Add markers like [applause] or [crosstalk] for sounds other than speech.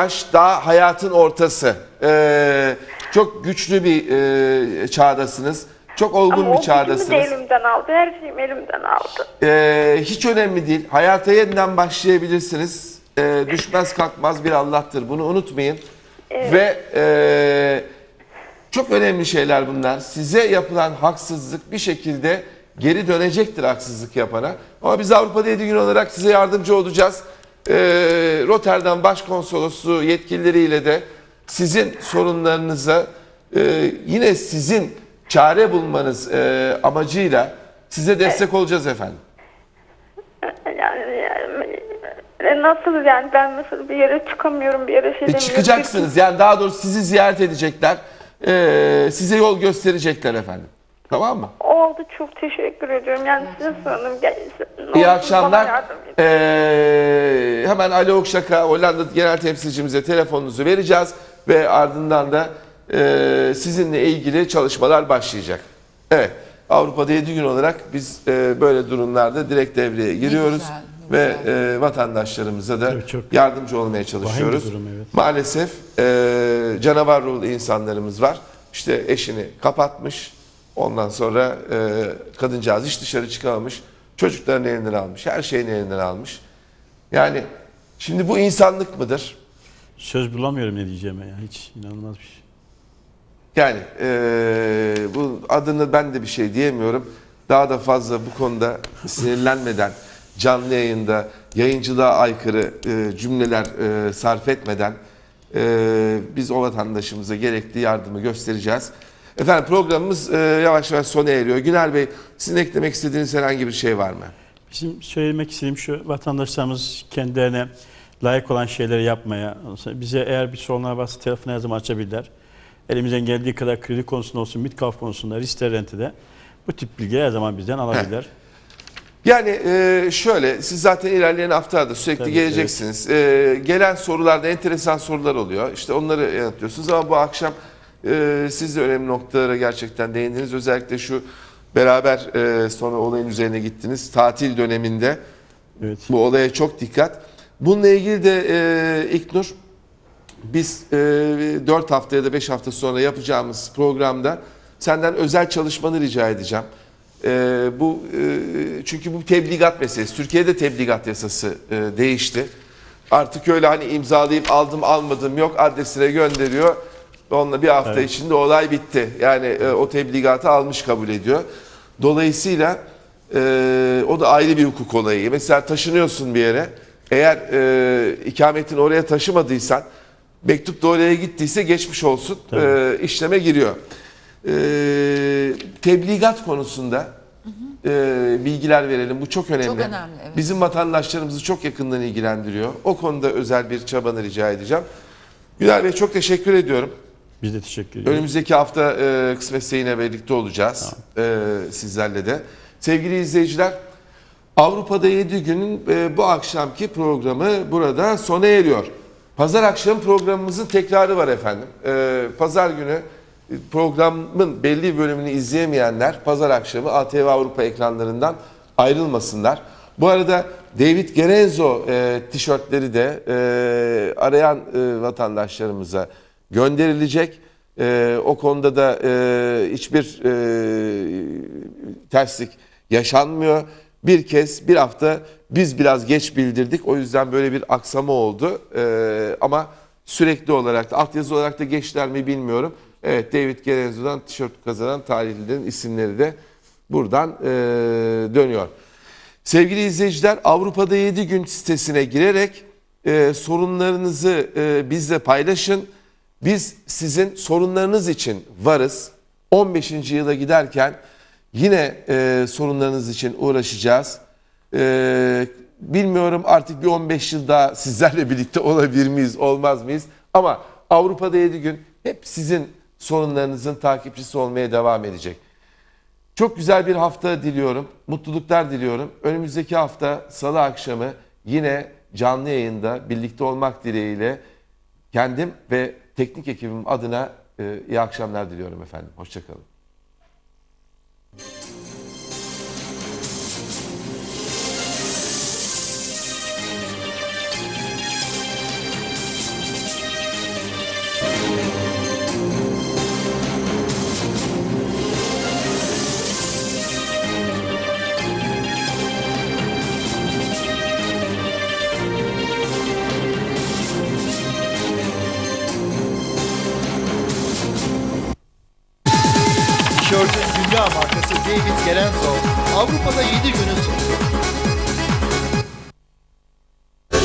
yaş daha hayatın ortası. Ee, çok güçlü bir e, çağdasınız. Çok olgun Ama o bir gücümü de çağdasınız. elimden aldı. Her şeyimi elimden aldı. Ee, hiç önemli değil. Hayata yeniden başlayabilirsiniz. Ee, düşmez kalkmaz bir Allah'tır. Bunu unutmayın. Ve e, çok önemli şeyler bunlar. Size yapılan haksızlık bir şekilde geri dönecektir haksızlık yapana. Ama biz Avrupa'da 7 gün olarak size yardımcı olacağız. Ee, Rotterdam Başkonsolosluğu yetkilileriyle de sizin sorunlarınıza e, yine sizin çare bulmanız e, amacıyla size destek olacağız efendim. Yani, yani e, nasıl yani ben nasıl bir yere çıkamıyorum bir yere şey E, demiyorum. çıkacaksınız. Yani daha doğrusu sizi ziyaret edecekler. Ee, size yol gösterecekler efendim. Tamam mı? Oldu çok teşekkür ediyorum. Yani size sorunum gelsin. Ne İyi akşamlar. Ee, hemen Ali Okşak'a Hollanda genel temsilcimize telefonunuzu vereceğiz ve ardından da e, sizinle ilgili çalışmalar başlayacak. Evet. Avrupa'da 7 gün olarak biz e, böyle durumlarda direkt devreye giriyoruz güzel, ne ve e, vatandaşlarımıza da Tabii çok yardımcı olmaya çalışıyoruz. durum, evet. Maalesef e, canavar ruhlu insanlarımız var. İşte eşini kapatmış. Ondan sonra e, kadıncağız hiç dışarı çıkamamış. Çocuklarını elinden almış. Her şeyini elinden almış. Yani şimdi bu insanlık mıdır? Söz bulamıyorum ne diyeceğime ya. Hiç inanılmaz bir şey. Yani e, bu adını ben de bir şey diyemiyorum. Daha da fazla bu konuda sinirlenmeden, canlı yayında yayıncılığa aykırı e, cümleler e, sarf etmeden e, biz o vatandaşımıza gerekli yardımı göstereceğiz. Efendim programımız e, yavaş yavaş sona eriyor. Güner Bey sizin eklemek istediğiniz herhangi bir şey var mı? Bizim söylemek istediğim şu vatandaşlarımız kendilerine layık olan şeyleri yapmaya, bize eğer bir sorunlar varsa telefonu her zaman açabilirler. Elimizden geldiği kadar kredi konusunda olsun, MİTKAF konusunda, riskler rentede bu tip bilgileri her zaman bizden alabilirler. Yani e, şöyle siz zaten ilerleyen haftalarda sürekli Tabii, geleceksiniz. E, gelen sorularda enteresan sorular oluyor. İşte onları yanıtlıyorsunuz ama bu akşam e, siz de önemli noktalara gerçekten değindiniz. Özellikle şu beraber e, sonra olayın üzerine gittiniz. Tatil döneminde Evet. bu olaya çok dikkat. Bununla ilgili de e, İlknur biz e, 4 hafta ya da 5 hafta sonra yapacağımız programda senden özel çalışmanı rica edeceğim. E, bu e, çünkü bu tebligat meselesi. Türkiye'de tebligat yasası e, değişti. Artık öyle hani imzalayıp aldım almadım yok adresine gönderiyor. Onunla bir hafta Evet. içinde olay bitti. Yani e, o tebligatı almış kabul ediyor. Dolayısıyla e, o da ayrı bir hukuk olayı. Mesela taşınıyorsun bir yere. Eğer e, ikametini oraya taşımadıysan mektup da oraya gittiyse geçmiş olsun. E, işleme giriyor. E, tebligat konusunda e, bilgiler verelim. Bu çok önemli. Çok önemli, evet. Bizim vatandaşlarımızı çok yakından ilgilendiriyor. O konuda özel bir çabanı rica edeceğim. Güler Bey çok teşekkür ediyorum. Biz de teşekkür ediyoruz. Önümüzdeki hafta e, kısmetse yine birlikte olacağız e, sizlerle de. Sevgili izleyiciler, Avrupa'da 7 günün e, bu akşamki programı burada sona eriyor. Pazar akşam programımızın tekrarı var efendim. E, Pazar günü e, programın belli bölümünü izleyemeyenler pazar akşamı ATV Avrupa ekranlarından ayrılmasınlar. Bu arada David Gerenzo e, tişörtleri de e, arayan e, vatandaşlarımıza gönderilecek. E, o konuda da e, hiçbir e, terslik yaşanmıyor. Bir kez bir hafta biz biraz geç bildirdik. O yüzden böyle bir aksama oldu. E, ama sürekli olarak da altyazı olarak da geçtiler mi bilmiyorum. Evet David Gerenzo'dan tişört kazanan talihlilerin isimleri de buradan e, dönüyor. Sevgili izleyiciler Avrupa'da 7 gün sitesine girerek e, sorunlarınızı e, bizle paylaşın. Biz sizin sorunlarınız için varız. 15. yıla giderken yine e, sorunlarınız için uğraşacağız. E, bilmiyorum artık bir 15 yıl daha sizlerle [laughs] birlikte olabilir miyiz, olmaz mıyız? Ama Avrupa'da 7 gün hep sizin sorunlarınızın takipçisi olmaya devam edecek. Çok güzel bir hafta diliyorum. Mutluluklar diliyorum. Önümüzdeki hafta salı akşamı yine canlı yayında birlikte olmak dileğiyle kendim ve teknik ekibim adına e, iyi akşamlar diliyorum efendim. Hoşçakalın. David Gerenzo Avrupa'da 7 günü sunuyor.